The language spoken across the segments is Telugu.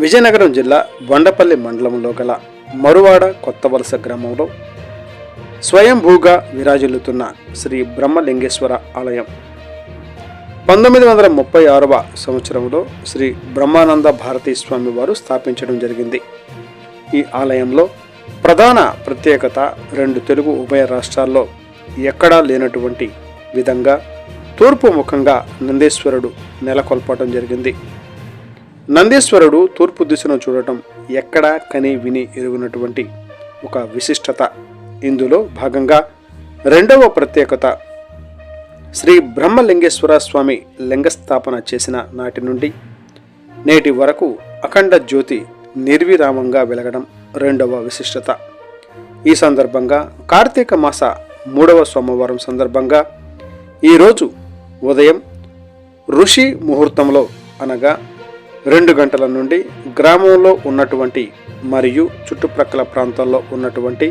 విజయనగరం జిల్లా బొండపల్లి మండలంలో గల మరువాడ కొత్తవలస గ్రామంలో స్వయంభూగా విరాజిల్లుతున్న శ్రీ బ్రహ్మలింగేశ్వర ఆలయం. పంతొమ్మిది వందల ముప్పై ఆరవ సంవత్సరంలో శ్రీ బ్రహ్మానంద భారతీ స్వామి వారు స్థాపించడం జరిగింది. ఈ ఆలయంలో ప్రధాన ప్రత్యేకత రెండు తెలుగు ఉభయ రాష్ట్రాల్లో ఎక్కడా లేనటువంటి విధంగా తూర్పు ముఖంగా నందేశ్వరుడు నెలకొల్పటం జరిగింది. నందీశ్వరుడు తూర్పు దిశను చూడటం ఎక్కడా కని విని ఎరుగునటువంటి ఒక విశిష్టత. ఇందులో భాగంగా రెండవ ప్రత్యేకత. శ్రీ బ్రహ్మలింగేశ్వర స్వామి లింగస్థాపన చేసిన నాటి నుండి నేటి వరకు అఖండ జ్యోతి నిర్విరామంగా వెలగడం రెండవ విశిష్టత. ఈ సందర్భంగా కార్తీక మాస మూడవ సోమవారం సందర్భంగా ఈరోజు ఉదయం ఋషి ముహూర్తంలో అనగా రెండు గంటల నుండి గ్రామంలో ఉన్నటువంటి మరియు చుట్టుప్రక్కల ప్రాంతాల్లో ఉన్నటువంటి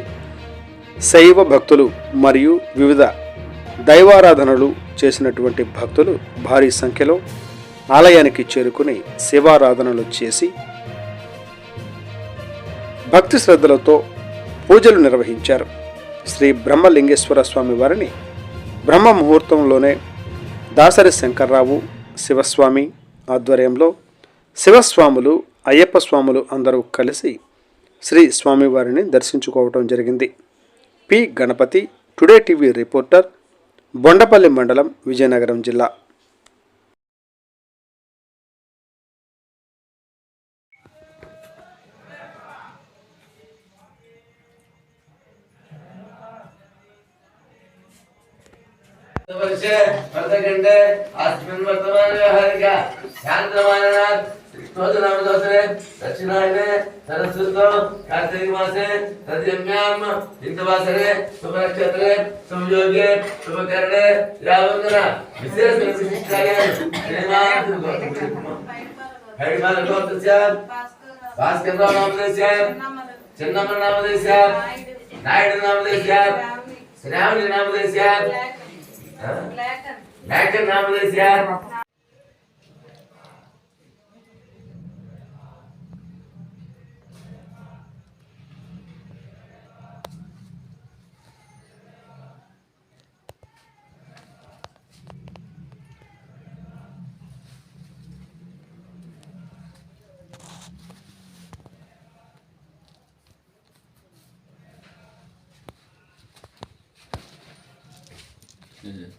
శైవ భక్తులు మరియు వివిధ దైవారాధనలు చేసినటువంటి భక్తులు భారీ సంఖ్యలో ఆలయానికి చేరుకుని శివారాధనలు చేసి భక్తి శ్రద్ధలతో పూజలు నిర్వహించారు. శ్రీ బ్రహ్మలింగేశ్వర స్వామి వారిని బ్రహ్మ ముహూర్తంలోనే దాసరి శంకర్రావు శివస్వామి ఆధ్వర్యంలో శివస్వాములు అయ్యప్ప స్వాములు అందరూ కలిసి శ్రీ స్వామివారిని దర్శించుకోవటం జరిగింది P Ganapathi today TV reporter Bondapalli మండలం విజయనగరం జిల్లా वर्षे वर्धखण्डे अस्मिन् वर्तमाने స్తోత్రనామదోసరే దక్షిణాయనే సరస్వతం కార్తీక మాసే తదిమ్యాం హిందవాసరే శుభనక్షత్రే శుభయోగే శుభకరణే రావందన విశేష విశిష్టాలయం భాస్కర్ రావు నామదేశాయ చిన్నమ్మ నామదేశాయ నాయుడు నామదేశాయ శ్రావణి నామదేశాయ బ్లాక్ నామదేశాయ 嗯。